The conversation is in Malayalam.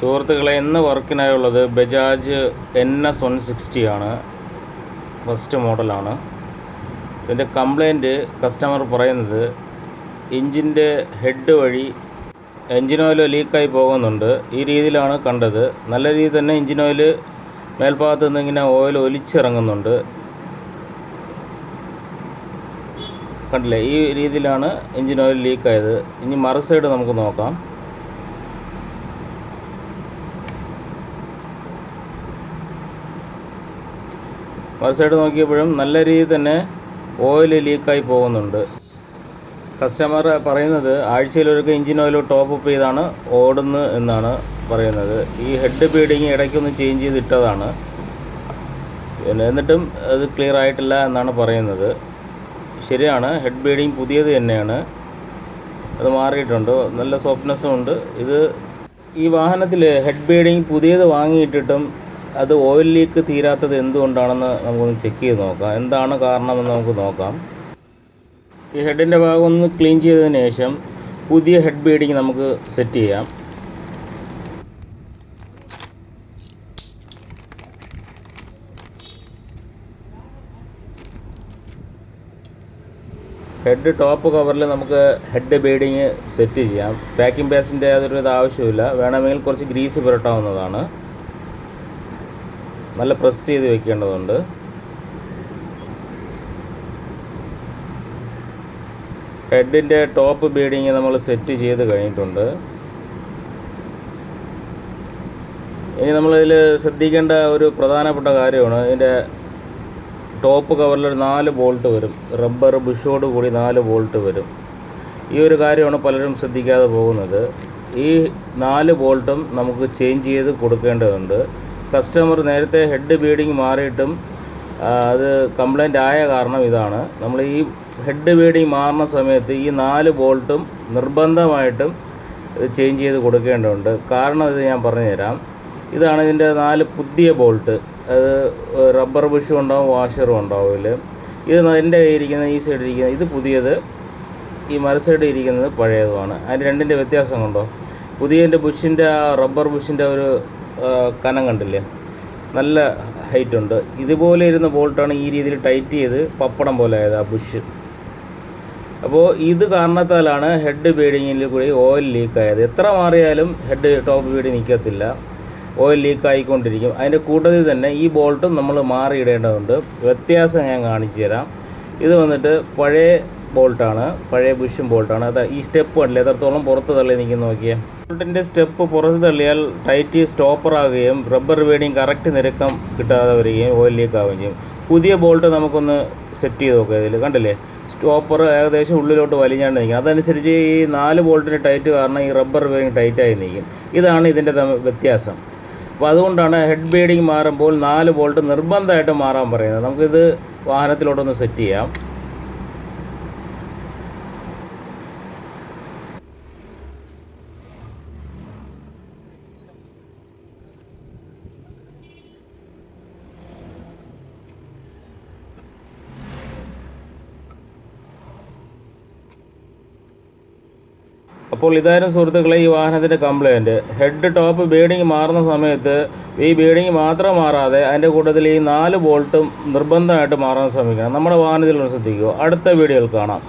സുഹൃത്തുക്കളെ ഇന്ന് വർക്കിനായുള്ളത് Bajaj N S one sixty ആണ്. ഫസ്റ്റ് മോഡലാണ്. ഇതിന്റെ കംപ്ലൈന്റ് കസ്റ്റമർ പറയുന്നത് എഞ്ചിന്റെ ഹെഡ് വഴി എഞ്ചിൻ ഓയിൽ ലീക്കായി പോകുന്നുണ്ട്. ഈ രീതിയിലാണ് കണ്ടത്. നല്ല രീതിയിൽ തന്നെ എഞ്ചിൻ ഓയിൽ മേൽഭാഗത്ത് നിന്ന് ഇങ്ങനെ ഓയിൽ ഒലിച്ചിറങ്ങുന്നുണ്ട്. കണ്ടില്ലേ? ഈ രീതിയിലാണ് എഞ്ചിൻ ഓയിൽ ലീക്കായത്. ഇനി മറു സൈഡ് നമുക്ക് നോക്കാം. മറു സൈഡ് നോക്കിയപ്പോഴും നല്ല രീതിയിൽ തന്നെ ഓയിൽ ലീക്കായി പോകുന്നുണ്ട്. കസ്റ്റമർ പറയുന്നത് ആഴ്ചയിലൊരുക്കെ എഞ്ചിൻ ഓയിൽ ടോപ്പ് അപ്പ് ചെയ്താണ് ഓടുന്നത് എന്നാണ് പറയുന്നത്. ഈ ഹെഡ് ബീഡിങ് ഇടയ്ക്കൊന്ന് ചേഞ്ച് ചെയ്തിട്ടതാണ്. എന്നിട്ടും അത് ക്ലിയർ ആയിട്ടില്ല എന്നാണ് പറയുന്നത്. ശരിയാണ് ഹെഡ് ബീഡിങ് പുതിയത് തന്നെയാണ്. അത് മാറിയിട്ടുണ്ട് നല്ല സോഫ്റ്റ്നെസ്സും ഉണ്ട്. ഇത് ഈ വാഹനത്തിൽ ഹെഡ് ബീഡിങ് പുതിയത് വാങ്ങിയിട്ടിട്ടും അത് ഓയിൽ ലീക്ക് തീരാത്തത് എന്തുകൊണ്ടാണെന്ന് നമുക്കൊന്ന് ചെക്ക് ചെയ്ത് നോക്കാം. എന്താണ് കാരണമെന്ന് നമുക്ക് നോക്കാം. ഈ ഹെഡിന്റെ ഭാഗം ഒന്ന് ക്ലീൻ ചെയ്തതിന് ശേഷം പുതിയ ഹെഡ് ബീഡിങ് നമുക്ക് സെറ്റ് ചെയ്യാം. ഹെഡ് ടോപ്പ് കവറിൽ നമുക്ക് ഹെഡ് ബീഡിങ് സെറ്റ് ചെയ്യാം. പാക്കിംഗ് പേസിന്റെ യാതൊരു ഇത് ആവശ്യമില്ല വേണമെങ്കിൽ കുറച്ച് ഗ്രീസ് പുരട്ടാവുന്നതാണ്. നല്ല പ്രസ് ചെയ്ത് വെക്കേണ്ടതുണ്ട്. ഹെഡിന്റെ ടോപ്പ് ബീഡിങ് നമ്മൾ സെറ്റ് ചെയ്ത് കഴിഞ്ഞിട്ടുണ്ട്. ഇനി നമ്മളിതിൽ ശ്രദ്ധിക്കേണ്ട ഒരു പ്രധാനപ്പെട്ട കാര്യമാണ്. ഇതിന്റെ ടോപ്പ് കവറിൽ ഒരു നാല് ബോൾട്ട് വരും. റബ്ബർ ബുഷോട് കൂടി നാല് ബോൾട്ട് വരും. ഈ ഒരു കാര്യമാണ് പലരും ശ്രദ്ധിക്കാതെ പോകുന്നത്. ഈ നാല് ബോൾട്ടും നമുക്ക് ചേഞ്ച് ചെയ്ത് കൊടുക്കേണ്ടതുണ്ട്. കസ്റ്റമർ നേരത്തെ ഹെഡ് ബീഡിങ് മാറിയിട്ടും അത് കംപ്ലൈന്റ് ആയ കാരണം ഇതാണ്. നമ്മൾ ഈ ഹെഡ് ബീഡിങ് മാറുന്ന സമയത്ത് ഈ നാല് ബോൾട്ടും നിർബന്ധമായിട്ടും ചേഞ്ച് ചെയ്ത് കൊടുക്കേണ്ടതുണ്ട്. കാരണം ഇത് ഞാൻ പറഞ്ഞുതരാം. ഇതാണ് ഇതിന്റെ നാല് പുതിയ ബോൾട്ട്. അത് റബ്ബർ ബുഷും ഉണ്ടാവും വാഷറും ഉണ്ടാവും ഇത് എന്റെ ഇരിക്കുന്ന ഈ സൈഡിൽ ഇരിക്കുന്ന ഇത് പുതിയത് ഈ മറു സൈഡിൽ ഇരിക്കുന്നത് പഴയതുമാണ്. അതിന്റെ രണ്ടിന്റെ വ്യത്യാസം കൊണ്ടോ പുതിയതിന്റെ ബുഷിന്റെ റബ്ബർ ബുഷിന്റെ ഒരു കനം കണ്ടില്ലേ? നല്ല ഹൈറ്റ് ഉണ്ട്. ഇതുപോലെ ഇരുന്ന ബോൾട്ടാണ് ഈ രീതിയിൽ ടൈറ്റ് ചെയ്ത് പപ്പടം പോലെ ആയത് ആ ബുഷ് അപ്പോൾ ഇത് കാരണത്താലാണ് ഹെഡ് ബീഡിങ്ങിൽ കൂടി ഓയിൽ ലീക്കായത് എത്ര മാറിയാലും ഹെഡ് ടോപ്പ് ബീഡ് നിൽക്കത്തില്ല ഓയിൽ ലീക്ക് ആയിക്കൊണ്ടിരിക്കും. അതിന്റെ കൂട്ടത്തിൽ തന്നെ ഈ ബോൾട്ടും നമ്മൾ മാറിയിടേണ്ടതുണ്ട്. വ്യത്യാസം ഞാൻ കാണിച്ചു തരാം. ഇത് വന്നിട്ട് പഴയ ബോൾട്ടാണ് പഴയ ബുഷും ബോൾട്ടാണ്. അത് ഈ സ്റ്റെപ്പ് കണ്ടില്ലേ? എത്രത്തോളം പുറത്ത് തള്ളി നിൽക്കുന്ന നോക്കിയേ. ബോൾട്ടിന്റെ സ്റ്റെപ്പ് പുറത്ത് തള്ളിയാൽ ടൈറ്റ് സ്റ്റോപ്പർ ആകുകയും റബ്ബർ വേടിയും കറക്റ്റ് നിരക്കം കിട്ടാതെ വരികയും ഓയിൽ ലീക്ക് ആവുകയും ചെയ്യും. പുതിയ ബോൾട്ട് നമുക്കൊന്ന് സെറ്റ് ചെയ്ത് നോക്കുക ഇതിൽ കണ്ടില്ലേ? സ്റ്റോപ്പർ ഏകദേശം ഉള്ളിലോട്ട് വലിഞ്ഞാണ്ട് നിൽക്കും. അതനുസരിച്ച് ഈ നാല് ബോൾട്ടിന്റെ ടൈറ്റ് കാരണം ഈ റബ്ബർ ബീഡിങ് ടൈറ്റായി നിൽക്കും. ഇതാണ് ഇതിന്റെ വ്യത്യാസം. അപ്പോൾ അതുകൊണ്ടാണ് ഹെഡ് ബീഡിങ് മാറുമ്പോൾ നാല് ബോൾട്ട് നിർബന്ധമായിട്ട് മാറാൻ പറയുന്നത്. നമുക്കിത് വാഹനത്തിലോട്ടൊന്ന് സെറ്റ് ചെയ്യാം. അപ്പോൾ ഇതായിരുന്നു സുഹൃത്തുക്കളെ ഈ വാഹനത്തിന്റെ കംപ്ലയിന്റ് ഹെഡ് ടോപ്പ് ബീഡിങ് മാറുന്ന സമയത്ത് ഈ ബീഡിങ് മാത്രം മാറാതെ അതിന്റെ കൂട്ടത്തിൽ ഈ നാല് ബോൾട്ടും നിർബന്ധമായിട്ട് മാറാൻ ശ്രമിക്കണം. നമ്മുടെ വാഹനത്തിൽ ശ്രദ്ധിക്കുക. അടുത്ത വീഡിയോയിൽ കാണാം.